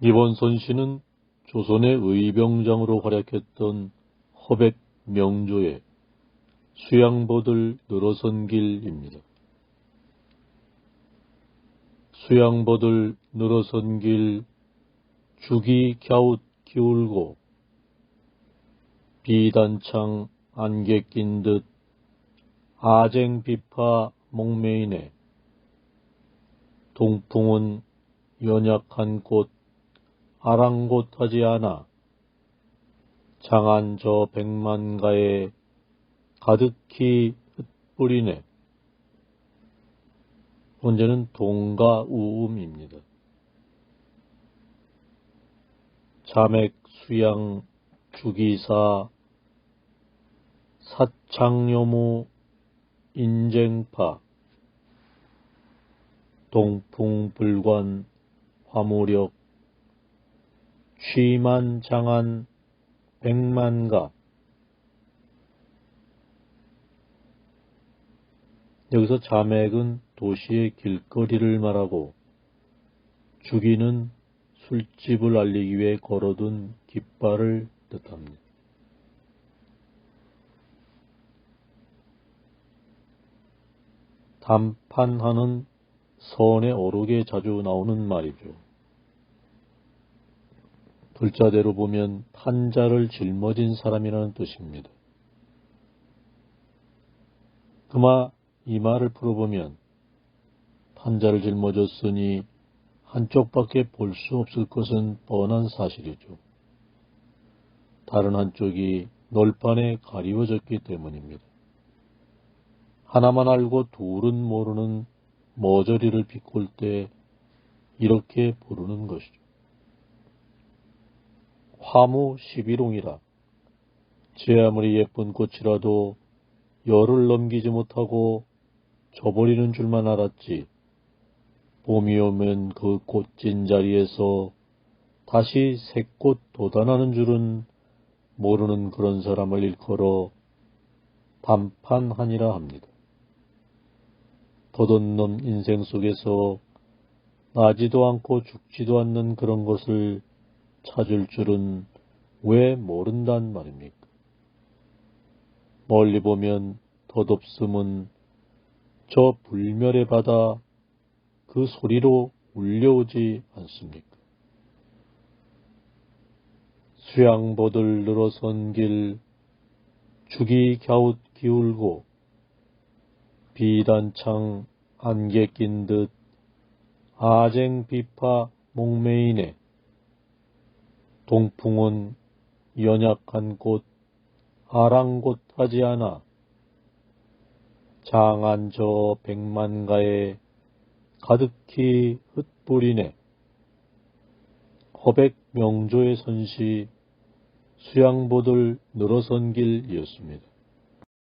이번 선시는 조선의 의병장으로 활약했던 허백 명조의 수양보들 늘어선 길입니다. 수양보들 늘어선 길 죽이 갸웃 기울고 비단창 안개 낀 듯 아쟁 비파 목매이네 동풍은 연약한 꽃 아랑곳하지 않아 장한 저 백만가에 가득히 흩뿌리네. 문제는 동가 우음입니다. 자맥 수양 주기사 사창여무 인쟁파 동풍불관 화무력 취만 장한 백만가 여기서 자맥은 도시의 길거리를 말하고 주기는 술집을 알리기 위해 걸어둔 깃발을 뜻합니다. 담판하는 선의 어록에 자주 나오는 말이죠. 글자대로 보면 판자를 짊어진 사람이라는 뜻입니다. 그마 이 말을 풀어보면 판자를 짊어졌으니 한쪽밖에 볼 수 없을 것은 뻔한 사실이죠. 다른 한쪽이 널판에 가리워졌기 때문입니다. 하나만 알고 둘은 모르는 머저리를 비꼴 때 이렇게 부르는 것이죠. 화무 시비롱이라 제 아무리 예쁜 꽃이라도 열을 넘기지 못하고 져버리는 줄만 알았지. 봄이 오면 그 꽃진 자리에서 다시 새꽃 돋아나는 줄은 모르는 그런 사람을 일컬어 단판하니라 합니다. 더없놈 인생 속에서 나지도 않고 죽지도 않는 그런 것을 찾을 줄은 왜 모른단 말입니까? 멀리 보면 덧없음은 저 불멸의 바다 그 소리로 울려오지 않습니까? 수양보들 늘어선 길 죽이 갸웃 기울고 비단창 안개 낀 듯 아쟁 비파 목매이네 동풍은 연약한 꽃 아랑곳하지 않아 장한 저 백만가에 가득히 흩뿌리네. 허백 명조의 선시 수양보들 늘어선 길이었습니다.